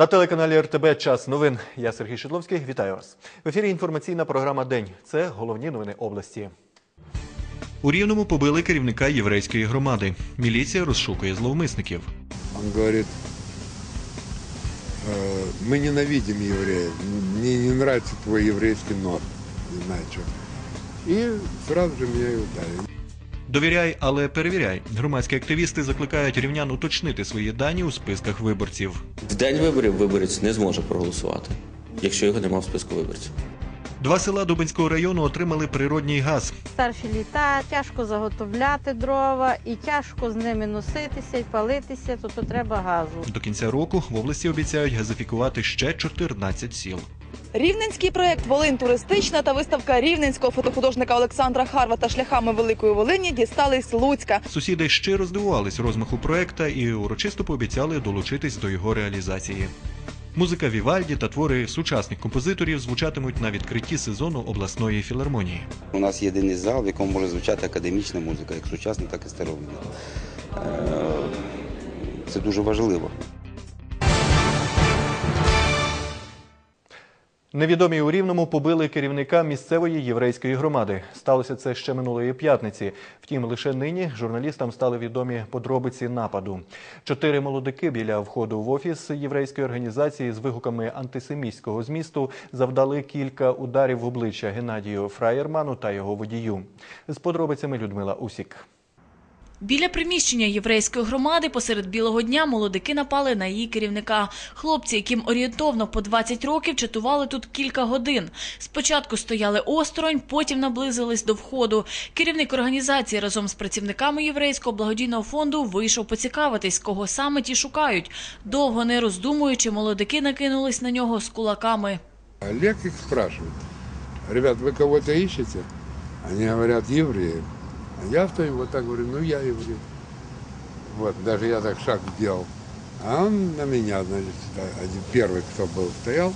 На телеканалі РТБ Час новин. Я Сергій Шедловський. Вітаю вас. В ефірі інформаційна програма День. Це головні новини області. У Рівному побили керівника єврейської громади. Міліція розшукує зловмисників. Он говорит, «Э, мы ненавидим евреев, мне не нравится твой еврейский нос, не знаю что. И сразу же меня и ударили. Довіряй, але перевіряй. Громадські активісти закликають рівнян уточнити свої дані у списках виборців. В день виборів виборець не зможе проголосувати, якщо його немає в списку виборців. Два села Дубинського району отримали природній газ. Старші літа, тяжко заготовляти дрова і тяжко з ними носитися і палитися, то, то треба газу. До кінця року в області обіцяють газифікувати ще 14 сіл. Рівненський проект Волинь туристична та виставка рівненського фотохудожника Олександра Харвата шляхами Великої Волині дістались Луцька. Сусіди щиро здивувались розмаху проекта і урочисто пообіцяли долучитись до його реалізації. Музика Вівальді та твори сучасних композиторів звучатимуть на відкритті сезону обласної філармонії. У нас єдиний зал, в якому може звучати академічна музика, як сучасна, так і старовинна. Е, Це дуже важливо. Невідомі у Рівному побили керівника місцевої єврейської громади. Сталося це ще минулої п'ятниці. Втім, лише нині журналістам стали відомі подробиці нападу. Чотири молодики біля входу в офіс єврейської організації з вигуками антисемітського змісту завдали кілька ударів в обличчя Геннадію Фраєрману та його водію. З подробицями Людмила Усік. Біля приміщення єврейської громади посеред білого дня молодики напали на її керівника. Хлопці, яким орієнтовно по 20 років, чатували тут кілька годин. Спочатку стояли осторонь, потім наблизились до входу. Керівник організації разом з працівниками єврейського благодійного фонду вийшов поцікавитись, кого саме ті шукають. Довго не роздумуючи, молодики накинулись на нього з кулаками. Олег их спрашивает, ребят, вы кого-то ищете? Они говорят, евреев. Я стою вот так говорю, ну я еврей. Вот, даже я так шаг сделал. А он на меня, значит, один первый, кто был, стоял,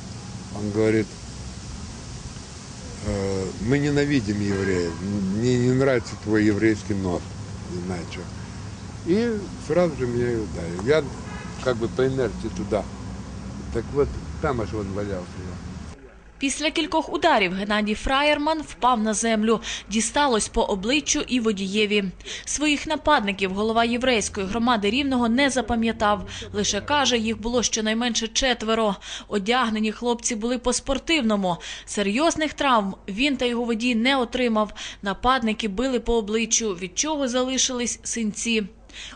он говорит, «Э, мы ненавидим евреев, мне не нравится твой еврейский нос, не знаю что. И сразу же меня и ударил. Я как бы по инерции туда. Так вот, там аж он валялся. Після кількох ударів Геннадій Фраєрман впав на землю. Дісталось по обличчю і водієві. Своїх нападників голова єврейської громади Рівного не запам'ятав. Лише каже, їх було щонайменше четверо. Одягнені хлопці були по-спортивному. Серйозних травм він та його водій не отримав. Нападники били по обличчю, від чого залишились синці.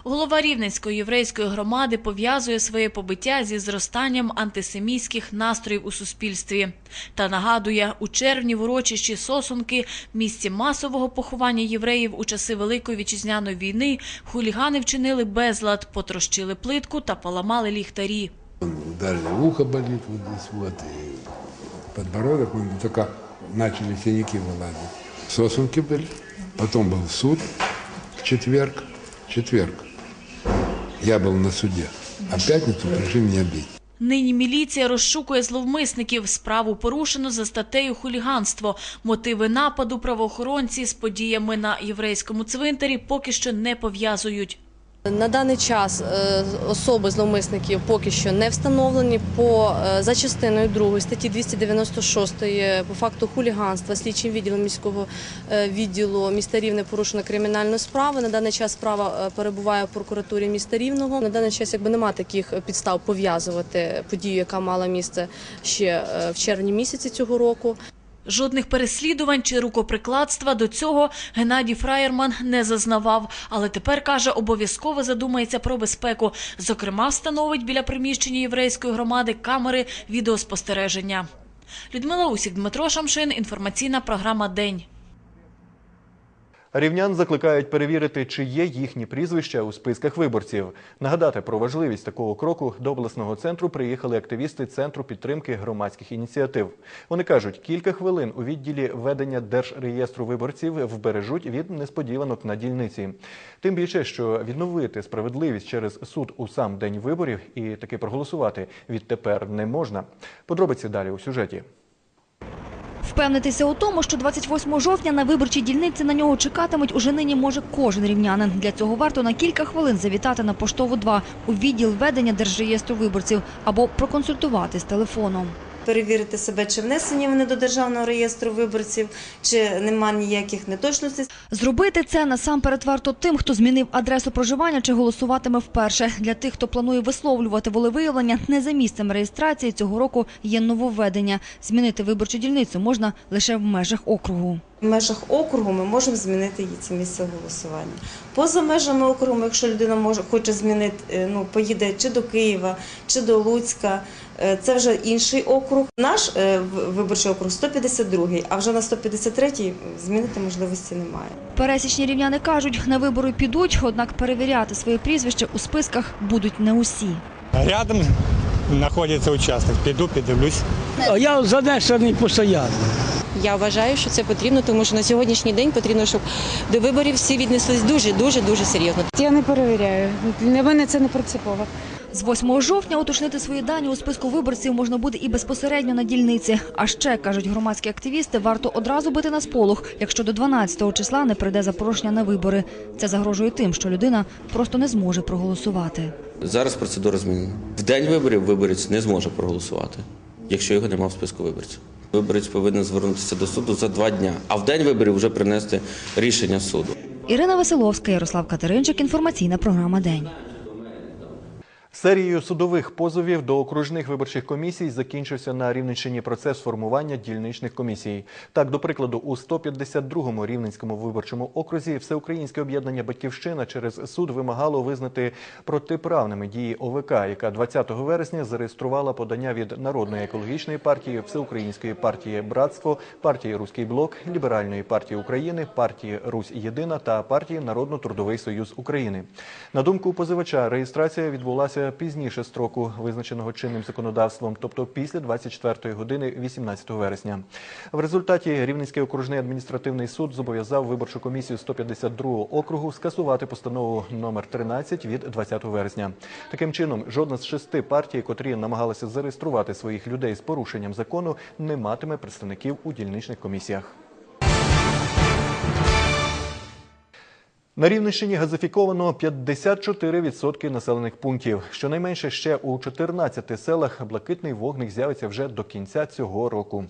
Голова Рівненської єврейської громади пов'язує своє побиття зі зростанням антисемітських настроїв у суспільстві. Та нагадує, у червні в урочищі Сосунки, місці масового поховання євреїв у часи Великої вітчизняної війни, хулігани вчинили безлад, потрощили плитку та поламали ліхтарі. Ударили, ухо болит вот здесь вот, и подбородок, мы только начали синяки вылазить. Сосунки были, потом был суд, в четверг, четверг. Я был на суде, а в пятницу пришли меня бить. Нині міліція розшукує зловмисників. Справу порушено за статтею хуліганство. Мотиви нападу правоохоронці з подіями на єврейському цвинтарі поки що не пов'язують. На даний час е, особи зловмисників поки що не встановлені. По е, за частиною 2 статті 296 по факту хуліганства слідчим відділом міського е, відділу міста Рівне порушена кримінальна справа. На даний час справа перебуває в прокуратурі міста Рівного. На даний час якби немає таких підстав пов'язувати подію, яка мала місце ще в червні місяці цього року. Жодних переслідувань чи рукоприкладства до цього Геннадій Фраєрман не зазнавав, але тепер каже, обов'язково задумається про безпеку. Зокрема, встановить біля приміщення єврейської громади камери відеоспостереження. Людмила Усік, Дмитро Шамшин. Інформаційна програма День. Рівнян закликають перевірити, чи є їхні прізвища у списках виборців. Нагадати про важливість такого кроку до обласного центру приїхали активісти центру підтримки громадських ініціатив. Вони кажуть, кілька хвилин у відділі ведення держреєстру виборців вбережуть від несподіванок на дільниці. Тим більше, що відновити справедливість через суд у сам день виборів і таки проголосувати відтепер не можна. Подробиці далі у сюжеті. Впевнитися у тому, що 28 жовтня на виборчій дільниці на нього чекатимуть, уже нині може кожен рівнянин. Для цього варто на кілька хвилин завітати на поштову 2 у відділ ведення держреєстру виборців або проконсультуватись телефоном. Перевірити себе, чи внесені вони до державного реєстру виборців, чи нема ніяких неточностей. Зробити це насамперед варто тим, хто змінив адресу проживання чи голосуватиме вперше. Для тих, хто планує висловлювати волевиявлення, не за місцем реєстрації цього року є нововведення. Змінити виборчу дільницю можна лише в межах округу. В межах округу ми можемо змінити її це місце голосування. Поза межами округу, якщо людина може хоче змінити, е, ну поїде чи до Києва, чи до Луцька, е, це вже інший округ. Наш е, виборчий округ 152, а вже на 153 змінити можливості немає. Пересічні рівняни кажуть, на вибори підуть, однак перевіряти своє прізвище у списках будуть не усі. Рядом знаходиться учасник. Піду, піддивлюсь. Я за занесений постійно. Я вважаю, що це потрібно, тому що на сьогоднішній день потрібно, щоб до виборів всі віднеслись дуже, дуже, дуже серйозно. Я не перевіряю. Для мене це не принципово. З 8 жовтня уточнити свої дані у списку виборців можна буде і безпосередньо на дільниці. А ще, кажуть громадські активісти, варто одразу бити на сполох, якщо до 12 числа не прийде запрошення на вибори. Це загрожує тим, що людина просто не зможе проголосувати. Зараз процедура змінена. В день виборів виборець не зможе проголосувати, якщо його немає в списку виборців. Виборець повинен звернутися до суду за два дні, а в день виборів вже принести рішення суду. Ірина Василовська, Ярослав Катеринчик. Інформаційна програма День. Серією судових позовів до окружних виборчих комісій закінчився на Рівненщині процес формування дільничних комісій. Так, до прикладу, у 152-му Рівненському виборчому окрузі Всеукраїнське об'єднання Батьківщина через суд вимагало визнати протиправними дії ОВК, яка 20 вересня зареєструвала подання від Народної екологічної партії, Всеукраїнської партії Братство, партії Руський блок, Ліберальної партії України, партії Русь Єдина та партії Народно-трудовий союз України. На думку позивача, реєстрація відбулася пізніше строку, визначеного чинним законодавством, тобто після 24 години 18 вересня. В результаті Рівненський окружний адміністративний суд зобов'язав виборчу комісію 152 округу скасувати постанову номер 13 від 20 вересня. Таким чином, жодна з шести партій, котрі намагалися зареєструвати своїх людей з порушенням закону, не матиме представників у дільничних комісіях. На Рівненщині газифіковано 54% населених пунктів. Щонайменше ще у 14 селах блакитний вогник з'явиться вже до кінця цього року.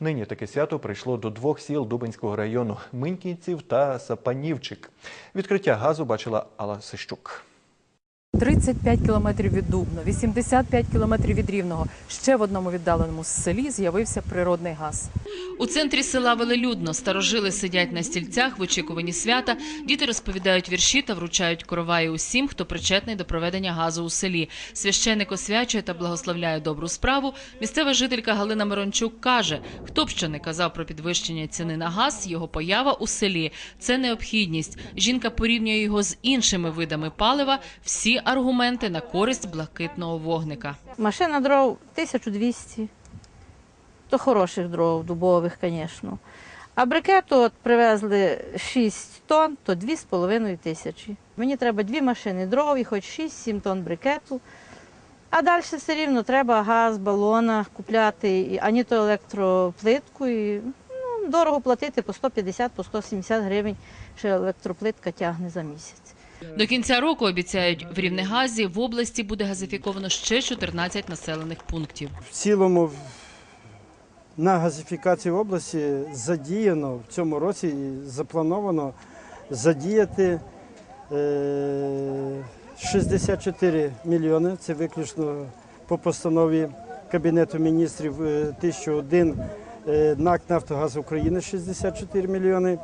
Нині таке свято прийшло до двох сіл Дубинського району – Миньківців та Сапанівчик. Відкриття газу бачила Алла Сищук. 35 кілометрів від Дубно, 85 кілометрів від Рівного. Ще в одному віддаленому селі з'явився природний газ. У центрі села велелюдно старожили сидять на стільцях в очікуванні свята. Діти розповідають вірші та вручають короваї усім, хто причетний до проведення газу у селі. Священник освячує та благословляє добру справу. Місцева жителька Галина Мирончук каже: хто б що не казав про підвищення ціни на газ, його поява у селі це необхідність. Жінка порівнює його з іншими видами палива. Всі аргументи на користь блакитного вогника. Машина дров 1200. То хороших дров, дубових, звісно. А брикету от привезли 6 тонн, то 2,5 тисячі. Мені треба дві машини дров і хоч 6-7 тонн брикету. А далі все рівно треба газ, балона купляти, ані то електроплитку. І, ну, дорого платити по 150, по 170 гривень, ще електроплитка тягне за місяць. До кінця року обіцяють в Рівнегазі в області буде газифіковано ще 14 населених пунктів. В цілому на газифікацію області задіяно в цьому році і заплановано задіяти е, 64 мільйони. Це виключно по постанові Кабінету міністрів е, 1001 е, НАК Нафтогаз України 64 мільйони.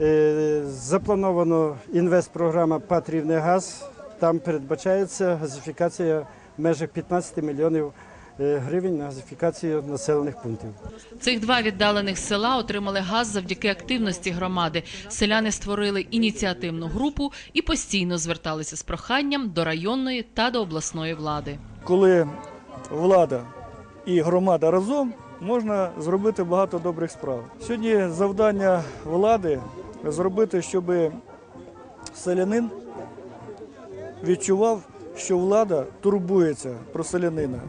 Е, Заплановано інвестпрограма «Патрівнегаз». Там передбачається газифікація в межах 15 мільйонів е, гривень на газифікацію населених пунктів. Цих два віддалених села отримали газ завдяки активності громади. Селяни створили ініціативну групу і постійно зверталися з проханням до районної та до обласної влади. коли влада і громада разом, можна зробити багато добрих справ. Сьогодні завдання влади зробити, щоб селянин відчував, що влада турбується про селянина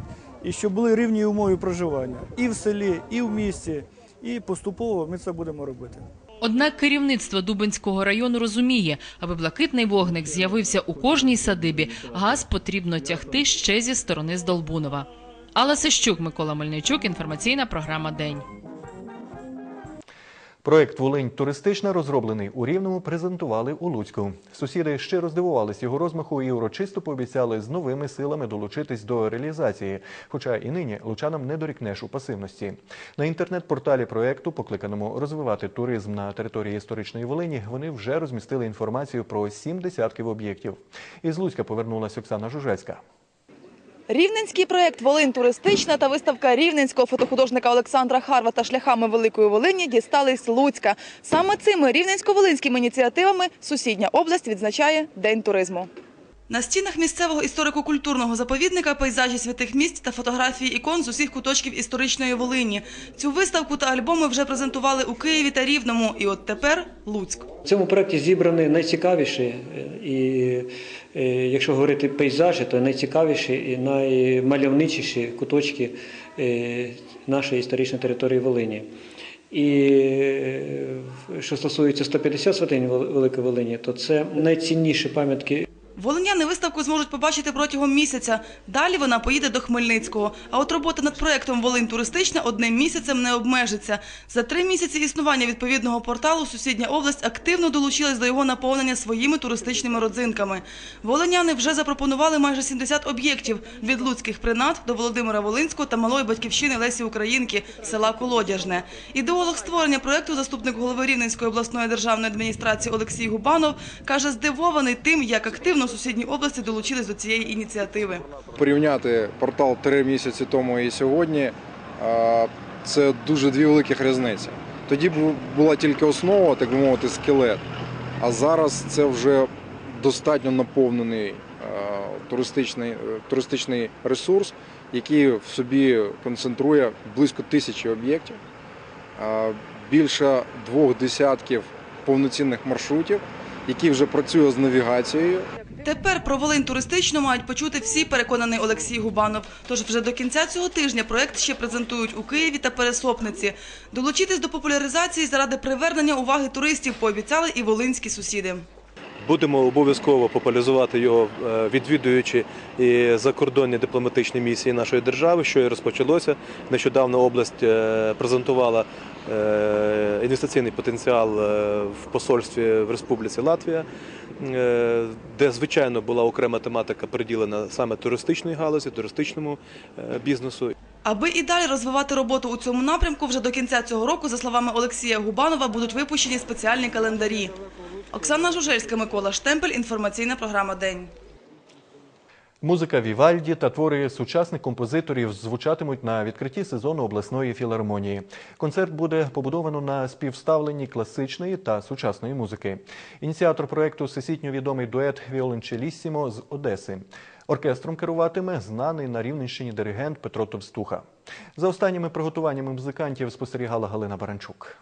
і щоб були рівні умови проживання і в селі, і в місті, і поступово ми це будемо робити. Однак керівництво Дубинського району розуміє, аби блакитний вогник з'явився у кожній садибі, газ потрібно тягти ще зі сторони Здолбунова. Алла Сищук, Микола Мельничук, інформаційна програма День. Проект Волинь туристична розроблений у Рівному презентували у Луцьку. Сусіди щиро здивувались його розмаху і урочисто пообіцяли з новими силами долучитись до реалізації. Хоча і нині лучанам не дорікнеш у пасивності. На інтернет-порталі проекту, покликаному розвивати туризм на території історичної Волині, вони вже розмістили інформацію про сім десятків об'єктів. Із Луцька повернулась Оксана Жужецька. Рівненський проєкт Волинь туристична та виставка рівненського фотохудожника Олександра Харвата шляхами Великої Волині дістались Луцька. Саме цими рівненсько-волинськими ініціативами сусідня область відзначає День туризму. На стінах місцевого історико-культурного заповідника пейзажі святих місць та фотографії ікон з усіх куточків історичної Волині. Цю виставку та альбоми вже презентували у Києві та Рівному. І от тепер Луцьк. В цьому проєкті зібрані найцікавіші, е, і е, якщо говорити пейзажі, то найцікавіші і наймальовничіші куточки е, нашої історичної території Волині. І що стосується 150 святинь Вел- Великої Волині, то це найцінніші пам'ятки Волиняни виставку зможуть побачити протягом місяця. Далі вона поїде до Хмельницького. А от робота над проєктом Волинь туристична одним місяцем не обмежиться. За три місяці існування відповідного порталу сусідня область активно долучилась до його наповнення своїми туристичними родзинками. Волиняни вже запропонували майже 70 об'єктів від луцьких принад до Володимира Волинського та малої батьківщини Лесі Українки села Колодяжне. Ідеолог створення проєкту, заступник голови Рівненської обласної державної адміністрації Олексій Губанов каже, здивований тим, як активно сусідні області долучились до цієї ініціативи. порівняти портал три місяці тому і сьогодні, це дуже дві великих різниці. Тоді бу- була тільки основа, так би мовити, скелет. А зараз це вже достатньо наповнений туристичний, е, туристичний ресурс, який в собі концентрує близько тисячі об'єктів, більше двох десятків повноцінних маршрутів, які вже працює з навігацією. Тепер про Волинь туристично мають почути всі, переконаний Олексій Губанов. Тож вже до кінця цього тижня проект ще презентують у Києві та Пересопниці. Долучитись до популяризації заради привернення уваги туристів пообіцяли і волинські сусіди. Будемо обов'язково популяризувати його, е, відвідуючи і закордонні дипломатичні місії нашої держави, що і розпочалося. Нещодавно область е, презентувала інвестиційний потенціал е, в посольстві в Республіці Латвія, е, де звичайно була окрема тематика приділена саме туристичної галузі, туристичному е, бізнесу. Аби і далі розвивати роботу у цьому напрямку, вже до кінця цього року, за словами Олексія Губанова, будуть випущені спеціальні календарі. Оксана Жужельська, Микола Штемпель, інформаційна програма День. Музика Вівальді та твори сучасних композиторів звучатимуть на відкритті сезону обласної філармонії. Концерт буде побудовано на співставленні класичної та сучасної музики. Ініціатор проекту всесвітньо відомий дует Віолончеліссімо з Одеси. Оркестром керуватиме знаний на Рівненщині диригент Петро Товстуха. За останніми приготуваннями музикантів спостерігала Галина Баранчук.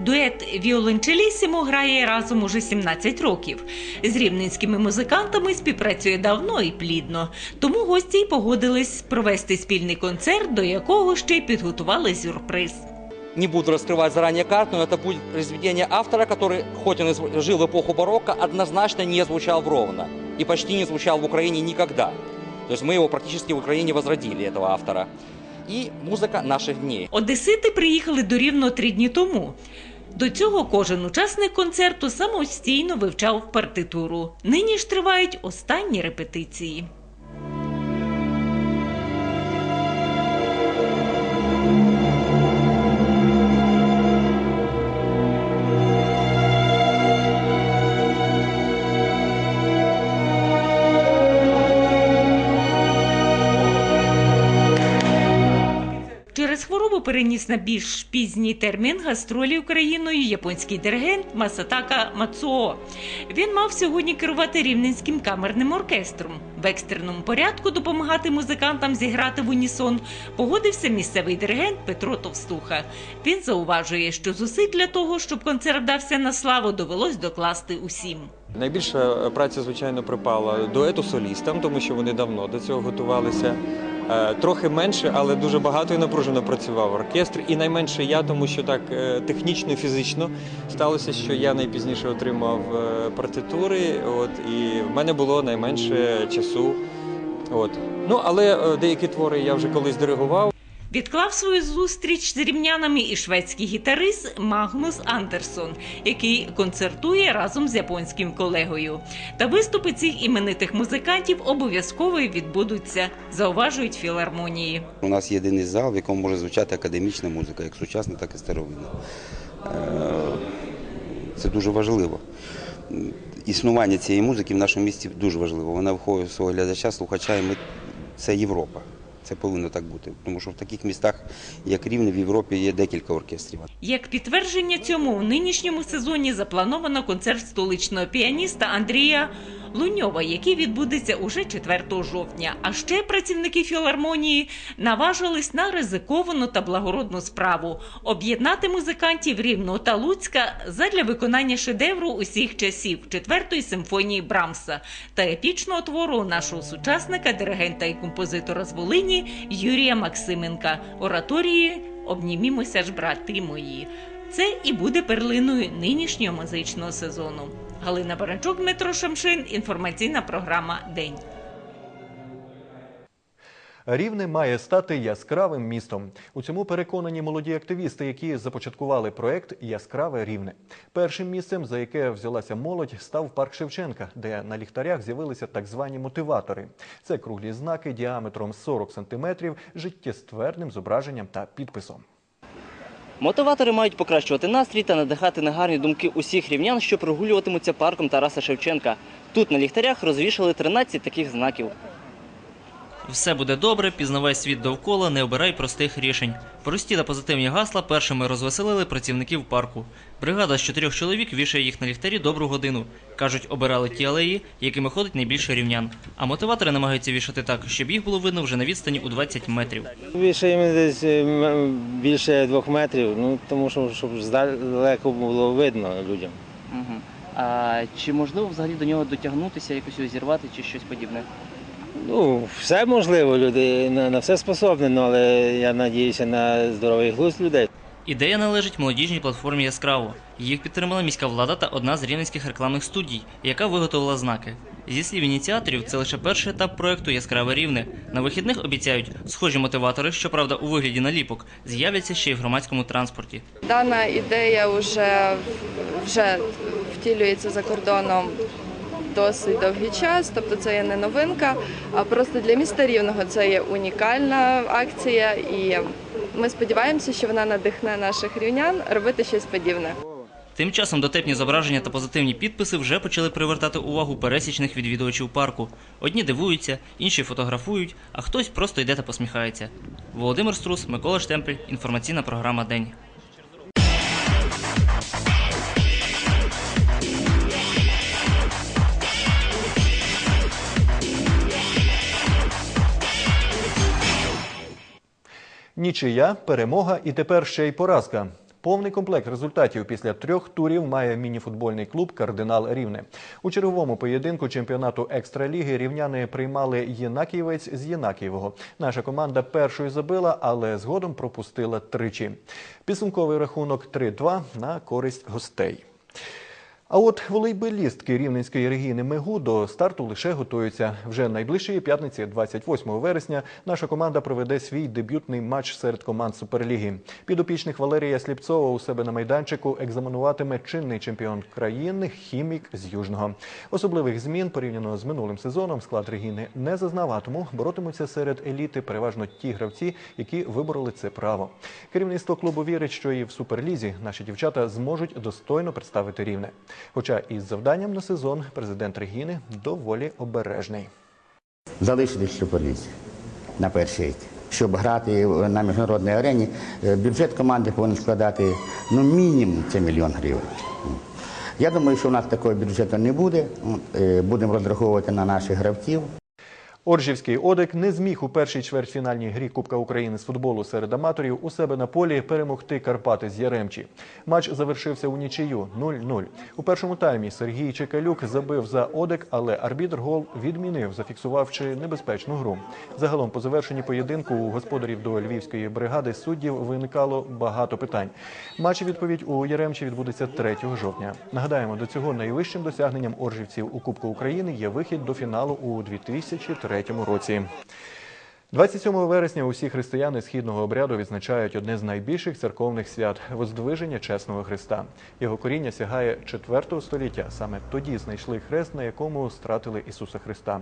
Дует Віолончелісімо грає разом уже 17 років. З рівненськими музикантами співпрацює давно і плідно. Тому гості й погодились провести спільний концерт, до якого ще й підготували сюрприз. Не буду раскрывать заранее карт, но это будет произведение автора, который, хоть он и зв- жил в эпоху барокко, однозначно не звучал в Ровно. И почти не звучал в Украине никогда. То есть мы его практически в Украине возродили, этого автора. И музыка наших дней. Одесити приїхали до рівно три дні тому. До цього кожен учасник концерту самостійно вивчав партитуру. Нині ж тривають останні репетиції. Переніс на більш пізній термін гастролі Україною японський диригент Масатака Мацуо. Він мав сьогодні керувати рівненським камерним оркестром. В екстреному порядку допомагати музикантам зіграти в унісон погодився місцевий диригент Петро Товстуха. Він зауважує, що зусиль для того, щоб концерт вдався на славу, довелось докласти усім. Найбільша праця, звичайно, припала дуету солістам, тому що вони давно до цього готувалися. Е, Трохи менше, але дуже багато і напружено працював оркестр. І найменше я, тому що так технічно технічно, фізично сталося, що я найпізніше отримав е, партитури. От і в мене було найменше часу. От ну але е, деякі твори я вже колись диригував. Відклав свою зустріч з рівнянами і шведський гітарист Магнус Андерсон, який концертує разом з японським колегою. Та виступи цих іменитих музикантів обов'язково відбудуться, зауважують філармонії. У нас єдиний зал, в якому може звучати академічна музика, як сучасна, так і старовинна. Е, Це дуже важливо. Існування цієї музики в нашому місті дуже важливо. Вона виходить до свого глядача, слухача, і ми... це Європа. Це повинно так бути. Тому що в таких містах, як Рівне, в Європі є декілька оркестрів. Як підтвердження цьому у нинішньому сезоні заплановано концерт столичного піаніста Андрія Луньова, який відбудеться уже 4 жовтня. А ще працівники філармонії наважились на ризиковану та благородну справу об'єднати музикантів Рівного та Луцька задля виконання шедевру усіх часів четвертої симфонії Брамса та епічного твору нашого сучасника, диригента і композитора з Волині Юрія Максименка ораторії Обнімімося ж, брати мої. Це і буде перлиною нинішнього музичного сезону. Галина Баранчук, Дмитро Шамшин. Інформаційна програма День. Рівне має стати яскравим містом. У цьому переконані молоді активісти, які започаткували проект Яскраве рівне. Першим місцем, за яке взялася молодь, став парк Шевченка, де на ліхтарях з'явилися так звані мотиватори. Це круглі знаки діаметром 40 сантиметрів, життєстверним зображенням та підписом. Мотиватори мають покращувати настрій та надихати на гарні думки усіх рівнян, що прогулюватимуться парком Тараса Шевченка. Тут на ліхтарях розвішали 13 таких знаків. Все буде добре, пізнавай світ довкола, не обирай простих рішень. Прості та позитивні гасла першими розвеселили працівників парку. Бригада з чотирьох чоловік вішає їх на ліхтарі добру годину. Кажуть, обирали ті алеї, якими ходить найбільше рівнян. А мотиватори намагаються вішати так, щоб їх було видно вже на відстані у 20 метрів. Вішаємо десь е, більше двох метрів, ну тому що щоб здалеку було видно людям. Угу. А чи можливо взагалі до нього дотягнутися, якось його зірвати чи щось подібне? Ну, все можливо, люди на, на все способні, ну, але я надіюся на здоровий глузд людей. Ідея належить молодіжній платформі Яскраво. Їх підтримала міська влада та одна з рівненських рекламних студій, яка виготовила знаки. Зі слів ініціаторів, це лише перший етап проекту Яскраве рівне. На вихідних обіцяють, схожі мотиватори, щоправда, у вигляді наліпок, з'являться ще й в громадському транспорті. Дана ідея вже, вже втілюється за кордоном досить довгий час, тобто це є не новинка, а просто для міста Рівного це є унікальна акція, і ми сподіваємося, що вона надихне наших рівнян робити щось подібне. Тим часом дотепні зображення та позитивні підписи вже почали привертати увагу пересічних відвідувачів парку. Одні дивуються, інші фотографують, а хтось просто йде та посміхається. Володимир Струс, Микола Штемпель, інформаційна програма День. Нічия, перемога і тепер ще й поразка. Повний комплект результатів після трьох турів має мініфутбольний клуб Кардинал Рівне. У черговому поєдинку чемпіонату екстраліги рівняни приймали Єнакієвець з Єнакієвого. Наша команда першою забила, але згодом пропустила тричі. Підсумковий рахунок 3-2 на користь гостей. А от волейболістки Рівненської регіони Мегу до старту лише готуються. Вже найближчої п'ятниці, 28 вересня, наша команда проведе свій дебютний матч серед команд Суперліги. Підопічних Валерія Сліпцова у себе на майданчику екзаменуватиме чинний чемпіон країни хімік з Южного. Особливих змін порівняно з минулим сезоном склад регіни не зазнав, а тому боротимуться серед еліти переважно ті гравці, які вибороли це право. Керівництво клубу вірить, що і в суперлізі наші дівчата зможуть достойно представити рівне. Хоча із завданням на сезон президент Регіни доволі обережний. залишитись в Суперлізі на перший рік. Щоб грати на міжнародній арені, е, бюджет команди повинен складати ну, мінімум це мільйон гривень. Я думаю, що у нас такого бюджету не буде. Е, Будемо розраховувати на наших гравців. Оржівський Одек не зміг у першій чвертьфінальній грі Кубка України з футболу серед аматорів у себе на полі перемогти Карпати з Яремчі. Матч завершився у нічию 0-0. У першому таймі Сергій Чекалюк забив за Одек, але арбітр гол відмінив, зафіксувавши небезпечну гру. Загалом по завершенні поєдинку у господарів до львівської бригади суддів виникало багато питань. Матч відповідь у Яремчі відбудеться 3 жовтня. Нагадаємо, до цього найвищим досягненням оржівців у Кубку України є вихід до фіналу у 2003 році. 27 вересня усі християни східного обряду відзначають одне з найбільших церковних свят Воздвиження Чесного Христа. Його коріння сягає 4 століття. Саме тоді знайшли хрест, на якому стратили Ісуса Христа.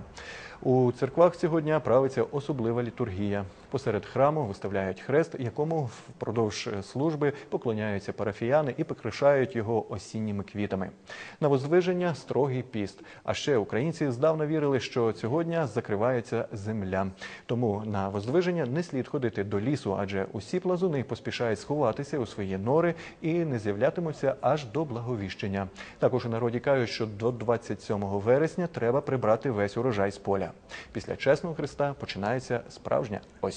У церквах цього дня правиться особлива літургія. Посеред храму виставляють хрест, якому впродовж служби поклоняються парафіяни і прикрашають його осінніми квітами. На воздвиження строгий піст. А ще українці здавна вірили, що цього дня закривається земля. Тому на воздвиження не слід ходити до лісу, адже усі плазуни поспішають сховатися у свої нори і не з'являтимуться аж до благовіщення. Також у народі кажуть, що до 27 вересня треба прибрати весь урожай з поля. Після чесного Христа починається справжня осінь.